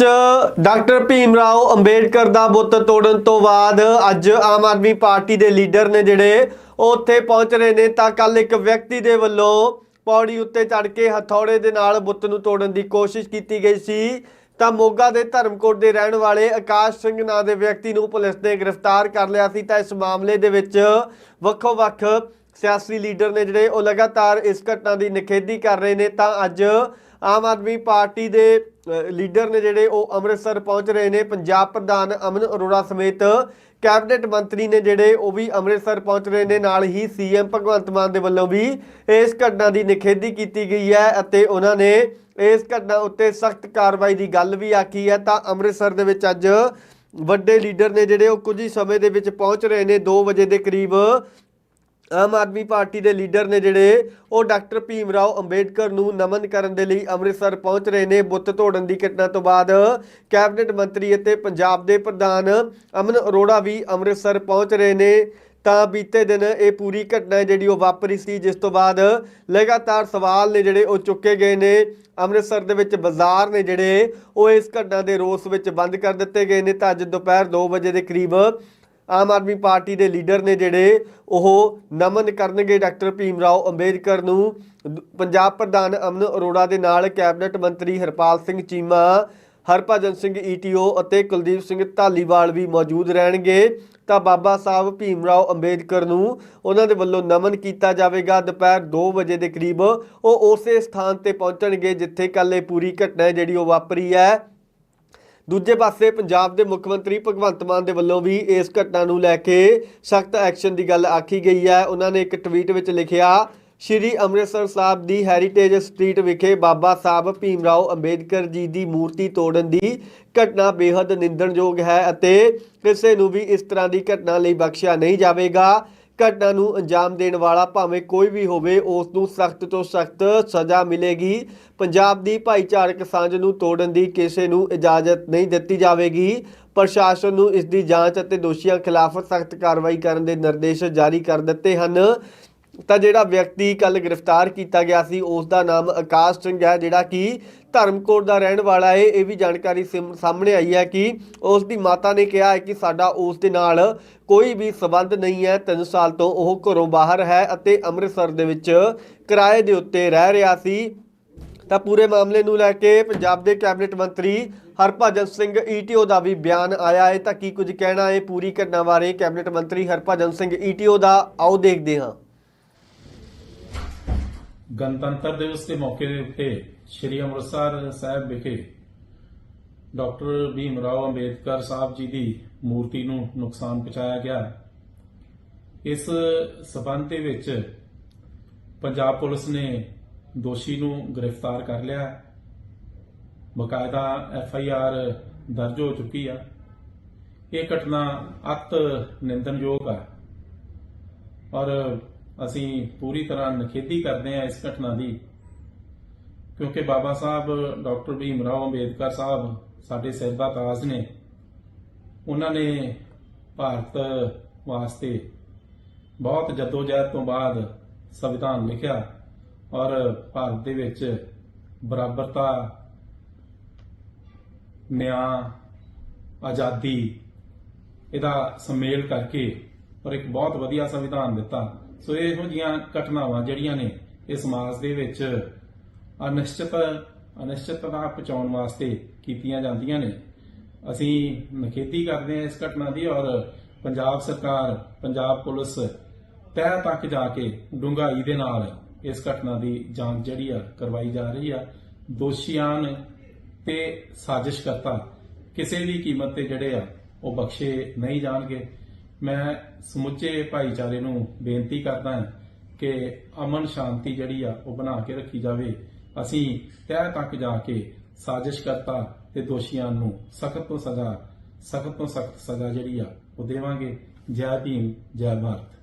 ਵਿੱਚ ਡਾਕਟਰ ਭੀਮ ਰਾਓ ਅੰਬੇਡਕਰ ਦਾ ਬੁੱਤ ਤੋੜਨ ਤੋਂ ਬਾਅਦ ਅੱਜ ਆਮ ਆਦਮੀ ਪਾਰਟੀ ਦੇ ਲੀਡਰ ਨੇ ਜਿਹੜੇ ਉਹ ਉੱਥੇ ਪਹੁੰਚ ਰਹੇ ਨੇ, ਤਾਂ ਕੱਲ ਇੱਕ ਵਿਅਕਤੀ ਦੇ ਵੱਲੋਂ ਪੌੜੀ ਉੱਤੇ ਚੜ ਕੇ ਹਥੌੜੇ ਦੇ ਨਾਲ ਬੁੱਤ ਨੂੰ ਤੋੜਨ ਦੀ ਕੋਸ਼ਿਸ਼ ਕੀਤੀ ਗਈ ਸੀ। ਤਾਂ ਮੋਗਾ ਦੇ ਧਰਮਕੋਟ ਦੇ ਰਹਿਣ ਵਾਲੇ ਆਕਾਸ਼ ਸਿੰਘ ਨਾਂ ਦੇ ਵਿਅਕਤੀ ਨੂੰ ਪੁਲਿਸ ਨੇ ਗ੍ਰਿਫਤਾਰ ਕਰ ਲਿਆ ਸੀ। ਤਾਂ ਇਸ ਮਾਮਲੇ ਦੇ ਵਿੱਚ ਵੱਖੋ-ਵੱਖ ਸਿਆਸੀ ਲੀਡਰ ਨੇ ਜਿਹੜੇ ਉਹ ਲਗਾਤਾਰ ਇਸ ਘਟਨਾ ਦੀ ਨਿਖੇਧੀ ਕਰ ਰਹੇ ਨੇ। ਤਾਂ ਅੱਜ ਆਮ ਆਦਮੀ ਪਾਰਟੀ ਦੇ ਲੀਡਰ ਨੇ ਜਿਹੜੇ ਉਹ ਅੰਮ੍ਰਿਤਸਰ ਪਹੁੰਚ ਰਹੇ ਨੇ। ਪੰਜਾਬ ਪ੍ਰਧਾਨ ਅਮਨ ਅਰੋੜਾ ਸਮੇਤ ਕੈਬਨਿਟ ਮੰਤਰੀ ਨੇ ਜਿਹੜੇ ਉਹ ਵੀ ਅੰਮ੍ਰਿਤਸਰ ਪਹੁੰਚ ਰਹੇ ਨੇ। ਨਾਲ ਹੀ ਸੀਐਮ ਭਗਵੰਤ ਮਾਨ ਦੇ ਵੱਲੋਂ ਵੀ ਇਸ ਘਟਨਾ ਦੀ ਨਿਖੇਧੀ ਕੀਤੀ ਗਈ ਹੈ ਅਤੇ ਉਹਨਾਂ ਨੇ ਇਸ ਘਟਨਾ ਉੱਤੇ ਸਖਤ ਕਾਰਵਾਈ ਦੀ ਗੱਲ ਵੀ ਆਖੀ ਹੈ। ਤਾਂ ਅੰਮ੍ਰਿਤਸਰ ਦੇ ਵਿੱਚ ਅੱਜ ਵੱਡੇ ਲੀਡਰ ਨੇ ਜਿਹੜੇ ਉਹ ਕੁਝ ਹੀ ਸਮੇਂ ਦੇ ਵਿੱਚ ਪਹੁੰਚ ਰਹੇ ਨੇ। 2 ਵਜੇ ਦੇ ਕਰੀਬ ਆਮ ਆਦਮੀ ਪਾਰਟੀ ਦੇ ਲੀਡਰ ਨੇ ਜਿਹੜੇ, ਉਹ ਡਾਕਟਰ ਭੀਮ ਰਾਓ ਅੰਬੇਡਕਰ ਨੂੰ ਨਮਨ ਕਰਨ ਦੇ ਲਈ ਅੰਮ੍ਰਿਤਸਰ ਪਹੁੰਚ ਰਹੇ ਨੇ। ਬੁੱਤ ਤੋੜਨ ਦੀ ਘਟਨਾ ਤੋਂ ਬਾਅਦ ਕੈਬਨਿਟ ਮੰਤਰੀ ਅਤੇ ਪੰਜਾਬ ਦੇ ਪ੍ਰਧਾਨ ਅਮਨ ਅਰੋੜਾ ਵੀ ਅੰਮ੍ਰਿਤਸਰ ਪਹੁੰਚ ਰਹੇ ਨੇ। ਤਾਂ ਬੀਤੇ ਦਿਨ ਇਹ ਪੂਰੀ ਘਟਨਾ ਜਿਹੜੀ ਉਹ ਵਾਪਰੀ ਸੀ, ਜਿਸ ਤੋਂ ਬਾਅਦ ਲਗਾਤਾਰ ਸਵਾਲ ਨੇ ਜਿਹੜੇ ਉਹ ਚੁੱਕੇ ਗਏ ਨੇ। ਅੰਮ੍ਰਿਤਸਰ ਦੇ ਵਿੱਚ ਬਾਜ਼ਾਰ ਨੇ ਜਿਹੜੇ, ਉਹ ਇਸ ਘਟਨਾ ਦੇ ਰੋਸ ਵਿੱਚ ਬੰਦ ਕਰ ਦਿੱਤੇ ਗਏ ਨੇ। ਤਾਂ ਅੱਜ ਦੁਪਹਿਰ 2 ਵਜੇ ਦੇ ਕਰੀਬ ਆਮ ਆਦਮੀ ਪਾਰਟੀ ਦੇ ਲੀਡਰ ਨੇ ਜਿਹੜੇ ਉਹ ਨਮਨ ਕਰਨਗੇ ਡਾਕਟਰ ਭੀਮ ਰਾਓ ਅੰਬੇਦਕਰ ਨੂੰ। ਪੰਜਾਬ ਪ੍ਰਧਾਨ ਅਮਨ ਅਰੋੜਾ ਦੇ ਨਾਲ ਕੈਬਨਿਟ ਮੰਤਰੀ ਹਰਪਾਲ ਸਿੰਘ ਚੀਮਾ, ਹਰਭਜਨ ਸਿੰਘ ਈਟੀਓ ਅਤੇ ਕੁਲਦੀਪ ਸਿੰਘ ਢਾਲੀਵਾਲ ਵੀ ਮੌਜੂਦ ਰਹਿਣਗੇ। ਤਾਂ ਬਾਬਾ ਸਾਹਿਬ ਭੀਮ ਰਾਓ ਅੰਬੇਦਕਰ ਨੂੰ ਉਹਨਾਂ ਦੇ ਵੱਲੋਂ ਨਮਨ ਕੀਤਾ ਜਾਵੇਗਾ। ਦੁਪਹਿਰ 2 ਵਜੇ ਦੇ ਕਰੀਬ ਉਹ ਉਸੇ ਸਥਾਨ ਤੇ ਪਹੁੰਚਣਗੇ ਜਿੱਥੇ ਕੱਲ ਇਹ ਪੂਰੀ ਘਟਨਾ ਜਿਹੜੀ ਉਹ ਵਾਪਰੀ ਹੈ। ਦੂਜੇ ਪਾਸੇ ਪੰਜਾਬ ਦੇ ਮੁੱਖ ਮੰਤਰੀ ਭਗਵੰਤ ਮਾਨ ਦੇ ਵੱਲੋਂ ਵੀ ਇਸ ਘਟਨਾ ਨੂੰ ਲੈ ਕੇ ਸਖਤ ਐਕਸ਼ਨ ਦੀ ਗੱਲ ਆਖੀ ਗਈ ਹੈ। ਉਹਨਾਂ ਨੇ ਇੱਕ ਟਵੀਟ ਵਿੱਚ ਲਿਖਿਆ, ਸ਼੍ਰੀ ਅੰਮ੍ਰਿਤਸਰ ਸਾਹਿਬ ਦੀ ਹੈਰੀਟੇਜ ਸਟਰੀਟ ਵਿਖੇ ਬਾਬਾ ਸਾਹਿਬ ਭੀਮ ਰਾਓ ਅੰਬੇਦਕਰ ਜੀ ਦੀ ਮੂਰਤੀ ਤੋੜਨ ਦੀ ਘਟਨਾ ਬੇहद ਨਿੰਦਣਯੋਗ ਹੈ ਅਤੇ ਕਿਸੇ ਨੂੰ ਵੀ ਇਸ ਤਰ੍ਹਾਂ ਦੀ ਘਟਨਾ ਲਈ ਬਖਸ਼ਿਆ ਨਹੀਂ ਜਾਵੇਗਾ। ਘਟਨਾ ਨੂੰ ਅੰਜਾਮ ਦੇਣ ਵਾਲਾ ਭਾਵੇਂ ਕੋਈ ਵੀ ਹੋਵੇ ਉਸ ਨੂੰ ਸਖਤ ਤੋਂ ਸਖਤ ਸਜ਼ਾ ਮਿਲੇਗੀ। ਪੰਜਾਬ ਦੀ ਭਾਈਚਾਰਕ ਸਾਂਝ ਨੂੰ ਤੋੜਨ ਦੀ ਕਿਸੇ ਨੂੰ ਇਜਾਜ਼ਤ ਨਹੀਂ ਦਿੱਤੀ ਜਾਵੇਗੀ। ਪ੍ਰਸ਼ਾਸਨ ਨੂੰ ਇਸ ਦੀ ਜਾਂਚ ਅਤੇ ਦੋਸ਼ੀਆਂ ਖਿਲਾਫ ਸਖਤ ਕਾਰਵਾਈ ਕਰਨ ਦੇ ਨਿਰਦੇਸ਼ ਜਾਰੀ ਕਰ ਦਿੱਤੇ ਹਨ। ਤਾਂ ਜਿਹੜਾ ਵਿਅਕਤੀ ਕੱਲ ਗ੍ਰਿਫਤਾਰ ਕੀਤਾ ਗਿਆ ਸੀ ਉਸ ਦਾ ਨਾਮ ਆਕਾਸ਼ ਸਿੰਘ ਹੈ, ਜਿਹੜਾ ਕਿ ਧਰਮਕੋਟ ਦਾ ਰਹਿਣ ਵਾਲਾ ਹੈ। ਇਹ ਵੀ ਜਾਣਕਾਰੀ ਸਿਮ- ਸਾਹਮਣੇ ਆਈ ਹੈ ਕਿ ਉਸ ਦੀ ਮਾਤਾ ਨੇ ਕਿਹਾ ਹੈ ਕਿ ਸਾਡਾ ਉਸ ਦੇ ਨਾਲ ਕੋਈ ਵੀ ਸਬੰਧ ਨਹੀਂ ਹੈ। 3 ਸਾਲ ਤੋਂ ਉਹ ਘਰੋਂ ਬਾਹਰ ਹੈ ਅਤੇ ਅੰਮ੍ਰਿਤਸਰ ਦੇ ਵਿੱਚ ਕਿਰਾਏ ਦੇ ਉੱਤੇ ਰਹਿ ਰਿਹਾ ਸੀ। ਤਾਂ ਪੂਰੇ ਮਾਮਲੇ ਨੂੰ ਲੈ ਕੇ ਪੰਜਾਬ ਦੇ ਕੈਬਨਿਟ ਮੰਤਰੀ ਹਰਭਜਨ ਸਿੰਘ ਈਟੀਓ ਦਾ ਵੀ ਬਿਆਨ ਆਇਆ ਹੈ। ਤਾਂ ਕੀ ਕੁਝ ਕਹਿਣਾ ਹੈ? ਪੂਰੀ ਘਟਨਾ ਬਾਰੇ ਕੈਬਨਿਟ ਮੰਤਰੀ ਹਰਭਜਨ ਸਿੰਘ ਈਟੀਓ ਦਾ, ਆਓ ਦੇਖਦੇ ਹਾਂ। ਗਣਤੰਤਰ ਦਿਵਸ ਦੇ ਮੌਕੇ ਦੇ ਉੱਤੇ ਸ੍ਰੀ ਅੰਮ੍ਰਿਤਸਰ ਸਾਹਿਬ ਵਿਖੇ ਡਾਕਟਰ ਭੀਮ ਰਾਓ ਅੰਬੇਦਕਰ ਸਾਹਿਬ ਜੀ ਦੀ ਮੂਰਤੀ ਨੂੰ ਨੁਕਸਾਨ ਪਹੁੰਚਾਇਆ ਗਿਆ। ਇਸ ਸਬੰਧ ਦੇ ਵਿੱਚ ਪੰਜਾਬ ਪੁਲਿਸ ਨੇ ਦੋਸ਼ੀ ਨੂੰ ਗ੍ਰਿਫਤਾਰ ਕਰ ਲਿਆ। ਹੈ। ਬਕਾਇਦਾ ਐਫ ਆਈ ਆਰ ਦਰਜ ਹੋ ਚੁੱਕੀ ਆ। ਇਹ ਘਟਨਾ ਅਤ ਨਿੰਦਨਯੋਗ ਆ। ਔਰ ਅਸੀਂ ਪੂਰੀ ਤਰ੍ਹਾਂ ਨਿਖੇਧੀ ਕਰਦੇ ਹਾਂ ਇਸ ਘਟਨਾ ਦੀ। ਕਿਉਂਕਿ ਬਾਬਾ ਸਾਹਿਬ, ਡਾਕਟਰ ਭੀਮ ਰਾਓ ਅੰਬੇਦਕਰ ਸਾਹਿਬ ਸਾਡੇ ਸਿਰ ਦਾ ਤਾਜ ਨੇ। ਉਹਨਾਂ ਨੇ ਭਾਰਤ ਵਾਸਤੇ ਬਹੁਤ ਜਦੋਜਹਿਦ ਤੋਂ ਬਾਅਦ ਸੰਵਿਧਾਨ ਲਿਖਿਆ ਔਰ ਭਾਰਤ ਦੇ ਵਿੱਚ ਬਰਾਬਰਤਾ, ਨਿਆਂ, ਆਜ਼ਾਦੀ, ਇਹਦਾ ਸੰਮੇਲ ਕਰਕੇ ਔਰ ਇੱਕ ਬਹੁਤ ਵਧੀਆ ਸੰਵਿਧਾਨ ਦਿੱਤਾ। ਸੋ ਇਹੋ ਜੀਆਂ ਘਟਨਾਵਾਂ ਜਿਹੜੀਆਂ ਨੇ ਇਹ ਸਮਾਜ ਦੇ ਵਿੱਚ ਅਨਿਸ਼ਚਿਤ ਅਨਿਸ਼ਚਿਤਤਾ ਪਹੁੰਚਾਉਣ ਵਾਸਤੇ ਕੀਤੀਆਂ ਜਾਂਦੀਆਂ ਨੇ। ਅਸੀਂ ਨਖੇਤੀ ਕਰਦੇ ਹਾਂ ਇਸ ਘਟਨਾ ਦੀ ਔਰ ਪੰਜਾਬ ਸਰਕਾਰ, ਪੰਜਾਬ ਪੁਲਿਸ ਤਹਿ ਤੱਕ ਜਾ ਕੇ ਡੂੰਘਾਈ ਦੇ ਨਾਲ ਇਸ ਘਟਨਾ ਦੀ ਜਾਂਚ ਜਿਹੜੀ ਆ ਕਰਵਾਈ ਜਾ ਰਹੀ ਆ। ਦੋਸ਼ੀਆਂ ਤੇ ਸਾਜ਼ਿਸ਼ਕਰਤਾ ਕਿਸੇ ਵੀ ਕੀਮਤ ਤੇ ਜਿਹੜੇ ਆ ਉਹ ਬਖਸ਼ੇ ਨਹੀਂ ਜਾਣਗੇ। ਮੈਂ ਸਮੁੱਚੇ ਭਾਈਚਾਰੇ ਨੂੰ ਬੇਨਤੀ ਕਰਦਾ ਹਾਂ ਕਿ ਅਮਨ ਸ਼ਾਂਤੀ ਜਿਹੜੀ ਆ, ਉਹ ਬਣਾ ਕੇ ਰੱਖੀ ਜਾਵੇ। ਅਸੀਂ ਤਹਿ ਤੱਕ ਜਾ ਕੇ ਸਾਜ਼ਿਸ਼ਕਰਤਾ ਤੇ ਦੋਸ਼ੀਆਂ ਨੂੰ ਸਖਤ ਤੋਂ ਸਜ਼ਾ, ਸਖਤ ਤੋਂ ਸਖਤ ਸਜ਼ਾ ਜਿਹੜੀ ਆ, ਉਹ ਦੇਵਾਂਗੇ। ਜੈ ਭੀਮ, ਜੈ ਭਾਰਤ।